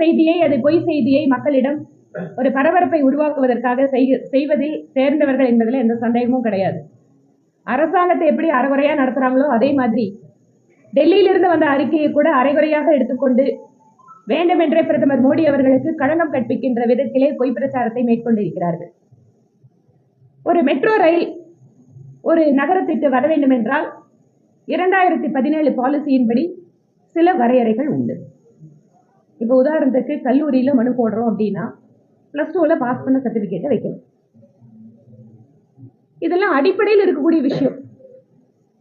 செய்தியை அது பொய் செய்தியை மக்களிடம் ஒரு பரபரப்பை உருவாக்குவதற்காக செய்வதில் சேர்ந்தவர்கள் என்பதில் எந்த சந்தேகமும் கிடையாது. அரசாங்கத்தை எப்படி அறகுறையா நடத்துறாங்களோ அதே மாதிரி டெல்லியிலிருந்து வந்த அறிக்கையை கூட அரைகுறையாக எடுத்துக்கொண்டு வேண்டுமென்றே பிரதமர் மோடி அவர்களுக்கு களங்கம் கற்பிக்கின்ற விதத்திலே பொய் பிரச்சாரத்தை மேற்கொண்டிருக்கிறார்கள். ஒரு மெட்ரோ ரயில் ஒரு நகரத்திற்கு வர வேண்டும் என்றால் இரண்டாயிரத்தி பதினேழு பாலிசியின்படி சில வரையறைகள் உண்டு. இப்போ உதாரணத்துக்கு கல்லூரியில மனு போடுறோம் அப்படின்னா பிளஸ் டூல பாஸ் பண்ண சர்டிபிகேட்டை வைக்கணும். இதெல்லாம் அடிப்படையில் இருக்கக்கூடிய விஷயம்.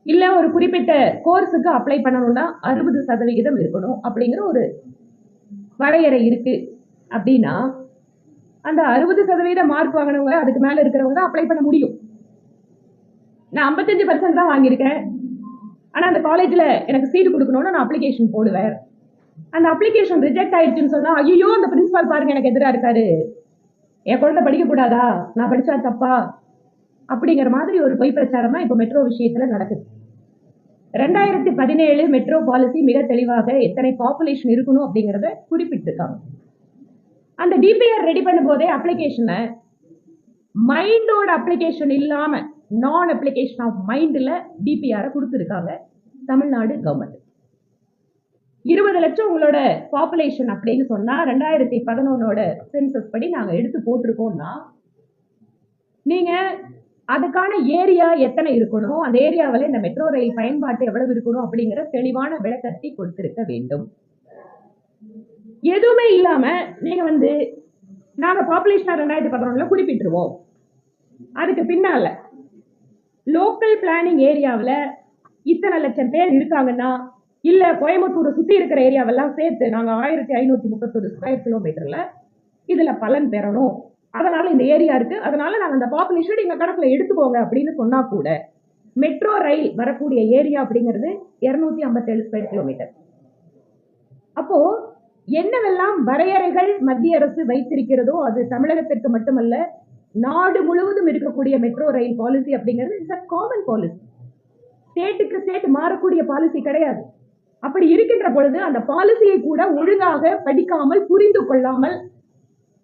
இல்ல ஒரு குறிப்பிட்ட கோர்ஸுக்கு அப்ளை பண்ணணும்னா அறுபது சதவிகிதம் இருக்கணும் அப்படிங்கிற ஒரு வரையறை இருக்கு. அப்படின்னா அந்த அறுபது சதவீத மார்க் வாங்கினவங்க அதுக்கு மேல இருக்கிறவங்க அப்ளை பண்ண முடியும். நான் 55% பர்சன்ட் தான் வாங்கியிருக்கேன். ஆனா அந்த காலேஜ்ல எனக்கு சீட் கொடுக்கணும்னு நான் அப்ளிகேஷன் போடுவேன். அந்த அப்ளிகேஷன் ரிஜெக்ட் ஆயிடுச்சுன்னு சொன்னா ஐயோ அந்த பிரின்சிபால் பாருங்க எனக்கு எதிராக இருக்காரு. என் குழந்தை படிக்க கூடாதா நான் படிச்சா தப்பா? அப்படிங்கிற மாதிரி ஒரு பொய் பிரச்சாரமா இப்போ மெட்ரோ விஷயத்துல நடக்குது. ரெண்டாயிரத்தி பதினேழு மெட்ரோ பாலிசி மிக தெளிவாக எத்தனை பாப்புலேஷன் இருக்கணும் அப்படிங்கிறத குறிப்பிட்டிருக்காங்க. அந்த டிபிஆர் ரெடி பண்ணும் போதே அப்ளிகேஷனை மைண்டோட அப்ளிகேஷன் இல்லாம நான் அப்ளிகேஷன் ஆஃப் மைண்ட்ல டிபிஆரை கொடுத்துருக்காங்க தமிழ்நாடு கவர்மெண்ட் இருபது லட்சம் உங்களோட பாப்புலேஷன் அப்படின்னு சொன்னா ரெண்டாயிரத்தி பதினொன்னோட சென்சஸ் படி நாங்க எடுத்து போட்டிருக்கோம்னா நீங்க அதுக்கான ஏரியா எத்தனை இருக்கணும்? அந்த ஏரியாவில் இந்த மெட்ரோ ரயில் பயன்பாட்டு எவ்வளவு இருக்கணும் அப்படிங்கிற தெளிவான விளக்கத்தை கொடுத்திருக்க வேண்டும். எதுவுமே இல்லாம நீங்க வந்து நாங்க பாப்புலேஷனா ரெண்டாயிரத்தி பதினொன்னுல குறிப்பிட்டுருவோம். அதுக்கு பின்னால லோக்கல் பிளானிங் ஏரியாவில் இத்தனை லட்சம் பேர் இருக்காங்கன்னா இல்ல கோயம்புத்தூரை சுத்தி இருக்கிற ஏரியாவெல்லாம் சேர்த்து நாங்க ஆயிரத்தி ஐநூத்தி முப்பத்தொரு ஸ்கொயர் கிலோமீட்டர்ல இதுல பலன் பெறணும். அதனால இந்த ஏரியா இருக்கு. அதனால நாங்க அந்த பாப்புலேஷன் எங்க கணக்குல எடுத்துக்கோங்க அப்படின்னு சொன்னா கூட மெட்ரோ ரயில் வரக்கூடிய ஏரியா அப்படிங்கிறது இருநூத்தி ஐம்பத்தேழு ஸ்கொயர் கிலோமீட்டர் அப்போ என்னவெல்லாம் வரையறைகள் மத்திய அரசு வைத்திருக்கிறதோ அது தமிழகத்திற்கு மட்டுமல்ல நாடு முழுவதும் இருக்கக்கூடிய மெட்ரோ ரயில் பாலிசி அப்படிங்கிறது இட்ஸ் அ காமன் பாலிசி ஸ்டேட்டுக்கு ஸ்டேட் மாறக்கூடிய பாலிசி கிடையாது. அப்படி இருக்கின்ற பொழுது அந்த பாலிசியை கூட ஒழுங்காக படிக்காமல் புரிந்து கொள்ளாமல்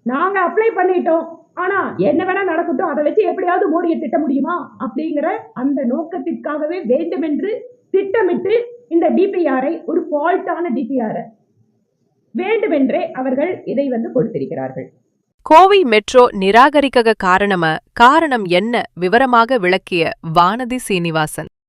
நாங்க அப்ளை பண்ணிட்டோம். ஆனா என்ன வேணா நடக்கட்டும் அதை வச்சு எப்படியாவது மோடியை திட்ட முடியுமா? அப்படிங்கிற அந்த நோக்கத்திற்காகவே வேண்டுமென்று திட்டமிட்டு இந்த டிபிஆரை ஒரு ஃபால்ட்டான டிபிஆரை வேண்டுமென்றே அவர்கள் இதை வந்து கொடுத்திருக்கிறார்கள். கோவை மெட்ரோ நிராகரிக்க காரணம காரணம் என்ன? விவரமாக விளக்கிய வானதி சீனிவாசன்.